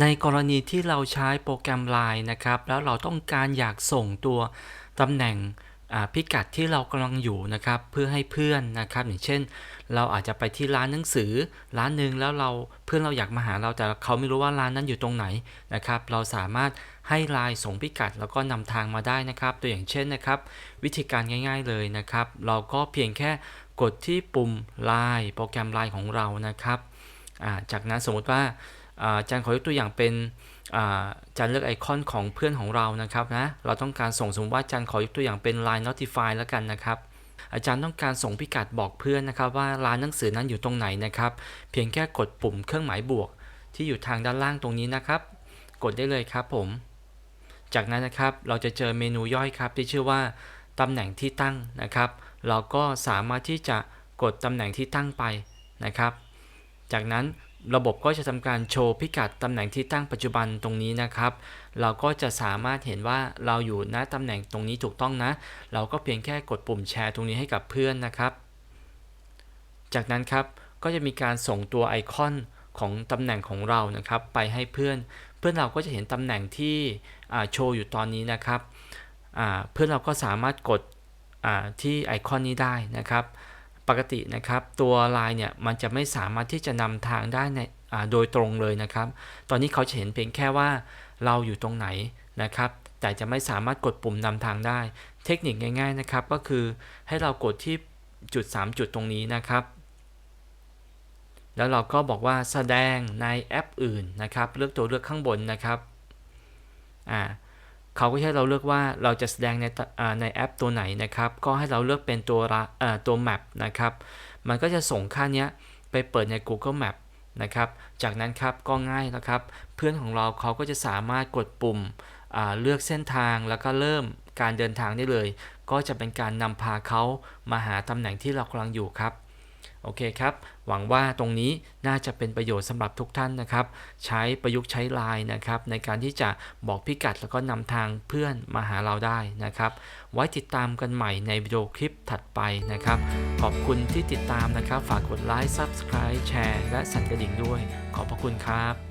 ในกรณีที่เราใช้โปรแกรม Line นะครับ แล้วเราต้องการอยากส่งตัวตำแหน่งพิกัดที่เรากำลังอยู่นะครับ เพื่อให้เพื่อนนะครับ อย่างเช่น เราอาจจะไปที่ร้านหนังสือ ร้านหนึ่งแล้วเราเพื่อนเราอยากมาหาเราแต่เขาไม่รู้ว่าร้านนั้นอยู่ตรงไหนนะครับ เราสามารถให้ไลน์ส่งพิกัดแล้วก็นำทางมาได้นะครับ ตัวอย่างเช่นนะครับ วิธีการง่าย ๆเลยนะครับ เราก็เพียงแค่กดที่ปุ่ม Line โปรแกรม Line ของเรานะครับจากนั้นสมมติว่า อาจารย์ขอยกตัวอย่างเป็นอาอาจารย์เลือกไอคอนของเพื่อนของเรานะครับนะ เราต้องการส่งสมมติว่าอาจารย์ขอยกตัวอย่างเป็น Line Notify แล้วกันนะครับ อาจารย์ต้องการส่งพิกัดบอกเพื่อนนะครับว่าร้านหนังสือนั้นอยู่ตรงไหนนะครับ เพียงแค่กดปุ่มเครื่องหมายบวก ที่อยู่ทางด้านล่างตรงนี้นะครับ กดได้เลยครับผม จากนั้นนะครับเราจะเจอเมนูย่อยครับที่ชื่อว่าตำแหน่งที่ตั้งนะครับ เราก็สามารถที่จะกดตำแหน่งที่ตั้งไปนะครับ จากนั้น ระบบก็จะทำการโชว์พิกัดตำแหน่งที่ตั้งปัจจุบันตรงนี้นะครับ เราก็จะสามารถเห็นว่าเราอยู่ณตำแหน่งตรงนี้ถูกต้องนะ เราก็เพียงแค่กดปุ่มแชร์ตรงนี้ให้กับเพื่อนนะครับ จากนั้นครับก็จะมีการส่งตัวไอคอนของตำแหน่งของเรานะครับ ไปให้เพื่อน เพื่อนเราก็จะเห็นตำแหน่งที่โชว์อยู่ตอนนี้นะครับ เพื่อนเราก็สามารถกดที่ไอคอนนี้ได้นะครับ ปกตินะครับตัว Line เนี่ยมันจะไม่สามารถที่จะนำทางได้ในโดยตรงเลยนะครับ ตอนนี้เขาจะเห็นเพียงแค่ว่าเราอยู่ตรงไหนนะครับ แต่จะไม่สามารถกดปุ่มนำทางได้ เทคนิคง่ายๆนะครับ ก็คือให้เรากดที่จุด 3 จุดตรงนี้นะครับ แล้วเราก็บอกว่าแสดงในแอปอื่นนะครับ เลือกตัวเลือกข้างบนนะครับ อ่า เขาก็ให้เราเลือกว่าเราจะแสดงในในแอปตัวไหนนะครับ ก็ให้เราเลือกเป็นตัวละตัว map นะครับ มันก็จะส่งค่านี้ไปเปิดใน Google Map นะครับ จากนั้นครับก็ง่ายนะครับ เพื่อนของเราเขาก็จะสามารถกดปุ่มเลือกเส้นทางแล้วก็เริ่มการเดินทางได้เลย ก็จะเป็นการนำพาเขามาหาตำแหน่งที่เรากำลังอยู่ครับ โอเคครับ หวังว่าตรงนี้น่าจะเป็นประโยชน์สำหรับทุกท่านนะครับ ใช้ประยุกต์ใช้ไลน์นะครับ ในการที่จะบอกพิกัดแล้วก็นำทางเพื่อนมาหาเราได้นะครับ ไว้ติดตามกันใหม่ในวิดีโอคลิปถัดไปนะครับ ขอบคุณที่ติดตามนะครับ ฝากกดไลค์ Subscribe แชร์และสั่นกระดิ่งด้วย ขอบพระคุณครับ